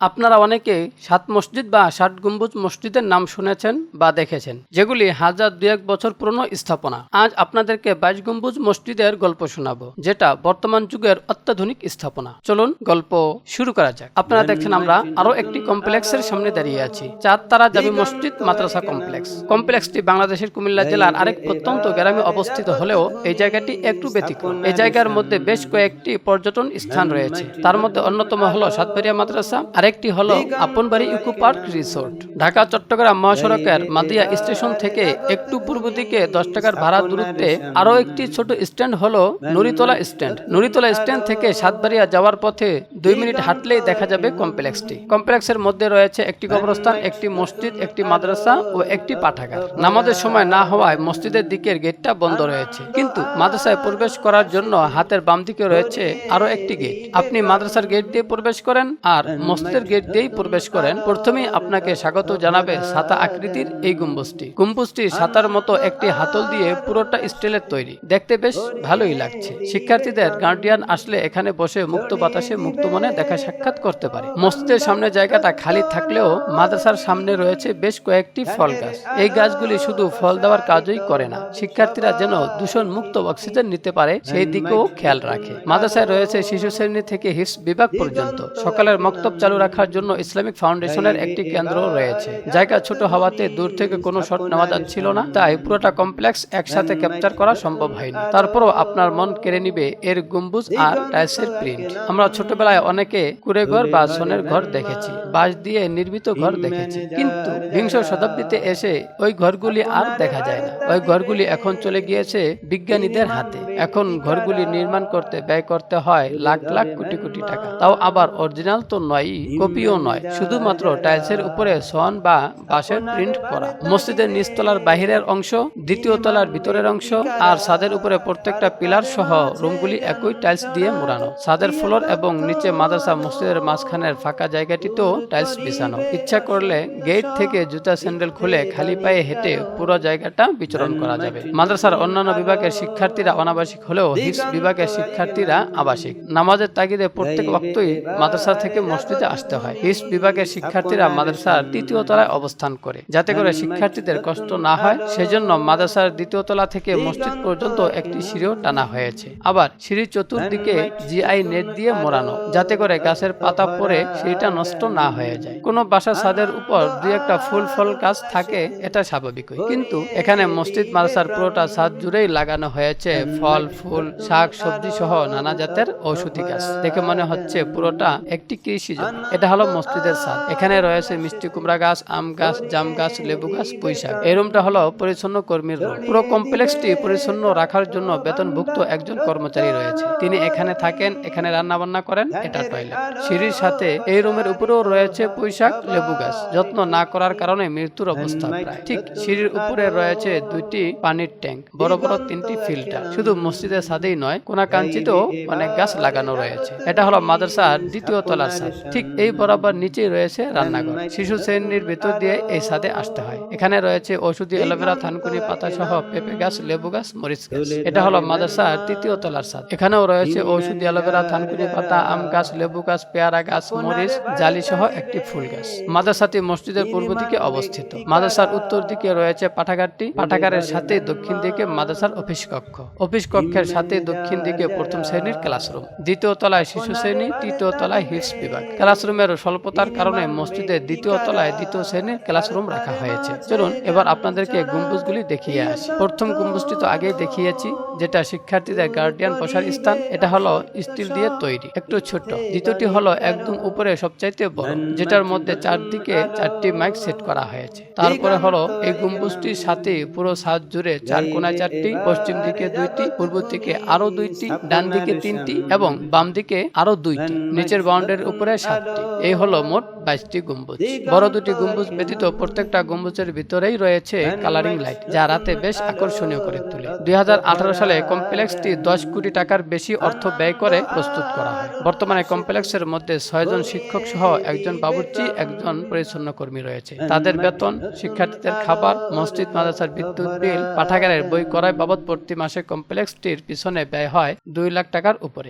আপনারা অনেকে সাত মসজিদ বা ষাট গম্বুজ মসজিদের নাম শুনেছেন বা দেখেছেন, যেগুলি হাজার দুয়েক বছর পুরনো স্থাপনা। আজ আপনাদেরকে বাইশ গম্বুজ মসজিদের গল্প শোনাবো, যেটা বর্তমান যুগের অত্যাধুনিক স্থাপনা। চলুন গল্প শুরু করা যাক। আপনারা দেখছেন আমরা আরও একটি কমপ্লেক্সের সামনে দাঁড়িয়ে আছি। চার তারা জাবি মসজিদ মাদ্রাসা কমপ্লেক্স। কমপ্লেক্সটি বাংলাদেশের কুমিল্লা জেলার আরেক প্রত্যন্ত গ্রামে অবস্থিত হলেও এই জায়গাটি একটু ব্যতিক্রম। এই জায়গার মধ্যে বেশ কয়েকটি পর্যটন স্থান রয়েছে। তার মধ্যে অন্যতম হলো সাতবাড়িয়া মাদ্রাসা আরেকটি হলো Aponbari eco park resort. Dhaka, Chattogram মহাসড়কের মাদিয়া স্টেশন থেকে একটু পূর্ব দিকে দশ টাকার ভাড়া দূরত্বে আরও একটি ছোট স্ট্যান্ড হলো নুরিতলা স্ট্যান্ড। নুরিতলা স্ট্যান্ড থেকে সাতবাড়িয়া যাওয়ার পথে দুই মিনিট হাঁটলেই দেখা যাবে কমপ্লেক্সটি। কমপ্লেক্সের মধ্যে রয়েছে একটি কবরস্থান, একটি মসজিদ, একটি মাদ্রাসা ও একটি পাঠাগার। নামাজের সময় না হওয়ায় মসজিদের দিকের গেটটা বন্ধ রয়েছে। কিন্তু মাদ্রাসায় প্রবেশ করার জন্য হাতের বাম দিকে রয়েছে আরও একটি গেট। আপনি মাদ্রাসার গেট দিয়ে প্রবেশ করেন আর মসজিদের গেট দিয়েই প্রবেশ করেন, প্রথমেই আপনাকে স্বাগত জানাবে ছাতা আকৃতির এই গম্বুজটি। গম্বুজটি ছাতার মতো একটি হাতল দিয়ে পুরোটা স্টিলের তৈরি। দেখতে বেশ ভালোই লাগছে। শিক্ষার্থীদের গার্ডিয়ান আসলে এখানে বসে মুক্ত বাতাসে মুক্ত মনে দেখা সাক্ষাৎ করতে পারে। মসজিদের সামনে জায়গাটা খালি থাকলেও মাদ্রাসার সামনে রয়েছে বেশ কয়েকটি ফল গাছ। এই গাছগুলি শুধু ফল দেওয়ার কাজই করে না, শিক্ষার্থীরা যেন দূষণ মুক্ত অক্সিজেন নিতে পারে, সেই দিকেও খেয়াল রাখে। মাদ্রাসায় রয়েছে শিশু শ্রেণি থেকে হিস বিভাগ পর্যন্ত। সকালের মক্তব চালু রাখার জন্য ইসলামিক ফাউন্ডেশনের একটি কেন্দ্র রয়েছে জায়গা ছোট হওয়াতে দূর থেকে কোনো শট নেওয়া যাচ্ছিল না তাই পুরোটা কমপ্লেক্স একসাথে ক্যাপচার করা সম্ভব হয়নি। তারপরও আপনার মন কেড়ে নিবে এর গম্বুজ আর টাইলসের প্রিন্ট। আমরা ছোটবেলায় অনেকে কুড়ে ঘর বা সোনের ঘর দেখেছি বাঁশ দিয়ে নির্মিত ঘর দেখেছি। কিন্তু বিংশ শতাব্দীতে এসে ওই ঘরগুলি আর দেখা যায় না। ওই ঘরগুলি এখন চলে গিয়েছে বিজ্ঞানীদের হাতে। এখন ঘরগুলি নির্মাণ করতে ব্যয় করতে হয় লাখ লাখ কোটি কোটি টাকা। তাও আবার অরিজিনাল তো নয়ই। কপিও নয় শুধুমাত্র টাইলসের উপরে সন বা বাঁশের প্রিন্ট করা। মসজিদের নিচতলার বাহিরের অংশ দ্বিতীয় তলার ভিতরের অংশ আর ছাদের উপরে প্রত্যেকটা পিলার সহ রুমগুলি একই টাইলস দিয়ে মোড়ানো। ছাদের ফ্লোর এবং নিচে মাদ্রাসা মসজিদের মাঝখানের ফাঁকা জায়গাটিতেও টাইলস বিছানো। ইচ্ছা করলে গেট থেকে জুতা স্যান্ডেল খুলে খালি পায়ে হেঁটে পুরো জায়গাটা বিচরণ করা যাবে। মাদ্রাসার অন্যান্য বিভাগের শিক্ষার্থীরা অনাবাসিক হলেও হিপস বিভাগের শিক্ষার্থীরা আবাসিক। নামাজের তাগিদে প্রত্যেক বক্তই মাদ্রাসা থেকে মসজিদে আসতে হয়। হিপস বিভাগের শিক্ষার্থীরা মাদ্রাসার তৃতীয় তলায় অবস্থান করে, যাতে করে শিক্ষার্থীদের কষ্ট না হয়। সেজন্য মাদ্রাসার দ্বিতীয় তলা থেকে মসজিদ পর্যন্ত একটি সিঁড়িও টানা হয়েছে। আবার সিঁড়ির চতুর্দিকে জিআই নেট দিয়ে মোড়ানো, যাতে করে গাছের পাতা পড়ে সিঁড়িটা নষ্ট না হয়ে যায়। কোনো বাসা ছাদের উপর দুই একটা ফুল ফল গাছ থাকে, এটা স্বাভাবিকই। কিন্তু এখানে মসজিদ, মাদ্রাসার পুরোটা ছাদ জুড়েই লাগানো হয়েছে ফল, ফুল, শাক সবজি সহ নানা জাতের ঔষধি গাছ। দেখে মনে হচ্ছে পুরোটা একটি কৃষি জমি এটা হলো মসজিদের ছাদ। এখানে রয়েছে মিষ্টি কুমড়া গাছ, আম গাছ, জাম গাছ, লেবু গাছ পুঁইশাক এই রুমটা হলো পরিচ্ছন্ন কর্মীর রুম। পুরো কমপ্লেক্সটি পরিচ্ছন্ন রাখার জন্য বেতনভুক্ত একজন কর্মচারী রয়েছে। তিনি এখানে থাকেন, এখানে রান্না বান্না করেন, এটা টয়লেট সিঁড়ির সাথে এই রুমের উপরেও রয়েছে পুঁইশাক লেবু গাছ। যত্ন না করার কারণে মৃত্যুর অবস্থা প্রায়। ঠিক সিঁড়ির উপরে রয়েছে দুইটি পানির ট্যাঙ্ক, বড় বড় তিনটি ফিল্টার। শুধু মসজিদের ছাদেই নয় কোনা কাঞ্চিতেও অনেক গাছ লাগানো রয়েছে। এটা হলো মাদ্রাসার দ্বিতীয় তলার ছাদ। ঠিক এই বরাবর নিচেই রয়েছে রান্নাঘর। শিশু শ্রেণির ভেতর দিয়ে এই ছাদে আসতে হয়। এখানে রয়েছে ওষুধি অ্যালোভেরা থানকুনি পাতা সহ পেঁপে গাছ লেবু গাছ মরিচ গাছ। এটা হলো মাদ্রাসার তৃতীয় তলার ছাদ। এখানেও রয়েছে ঔষধি অ্যালোভেরা থানকুনি পাতা আম গাছ লেবু গাছ পেয়ারা গাছ মরিচ জালি সহ একটি ফুল গাছ। মাদ্রাসাটি মসজিদের পূর্ব দিকে অবস্থিত। মাদ্রাসার উত্তর দিকে রয়েছে পাঠাগারটি। পাঠাগারের সাথে দক্ষিণ দিকে মাদ্রাসার অফিস কক্ষ। অফিস কক্ষের সাথে দক্ষিণ দিকে প্রথম শ্রেণির ক্লাসরুম। দ্বিতীয় তলায় শিশু শ্রেণি তৃতীয় তলায় হিলস বিভাগ। ক্লাসরুমের স্বল্পতার কারণে মসজিদের দ্বিতীয় তলায় দ্বিতীয় শ্রেণির ক্লাসরুম রাখা হয়েছে। চলুন এবার আপনাদেরকে গম্বুজগুলি দেখিয়ে আসি। প্রথম গম্বুজটি তো আগেই দেখিয়েছি যেটা শিক্ষার্থীদের গার্ডিয়ান বসার স্থান। এটা হলো স্টিল দিয়ে তৈরি একটু ছোট দ্বিতীয়টি হলো একদম উপরে সবচাইতে বড় যেটার মধ্যে চারদিকে চারটি মাইক সেট করা হয়েছে। তারপরে হলো এই গম্বুজটির সাথে পুরো সাত জুড়ে চার কোনায় চারটি পশ্চিম দিকে দুইটি পূর্ব দিকে আরও দুইটি ডান দিকে তিনটি এবং বাম দিকে আরও দুইটি। নিচের বাউন্ডারির উপরে সাতটি। এই হলো মোট বাইশটি গম্বুজ। বড় দুটি গম্বুজ ব্যতীত প্রত্যেকটা গম্বুজের ভিতরেই রয়েছে কালারিং লাইট যা রাতে বেশ আকর্ষণীয় করে তোলে। দুই সালে কমপ্লেক্সটি দশ কোটি টাকার বেশি অর্থ ব্যয় করে প্রস্তুত করা হয়। বর্তমানে কমপ্লেক্সের মধ্যে ছয়জন শিক্ষক সহ একজন বাবুর্চি, একজন পরিচ্ছন্ন কর্মী রয়েছে। তাদের বেতন, শিক্ষার্থীদের খাবার, মসজিদ, মাদ্রাসার বিদ্যুৎ বিল, পাঠাগারের বই করায় বাবদ প্রতি মাসে কমপ্লেক্সটির পিছনে ব্যয় হয় দুই লাখ টাকার উপরে।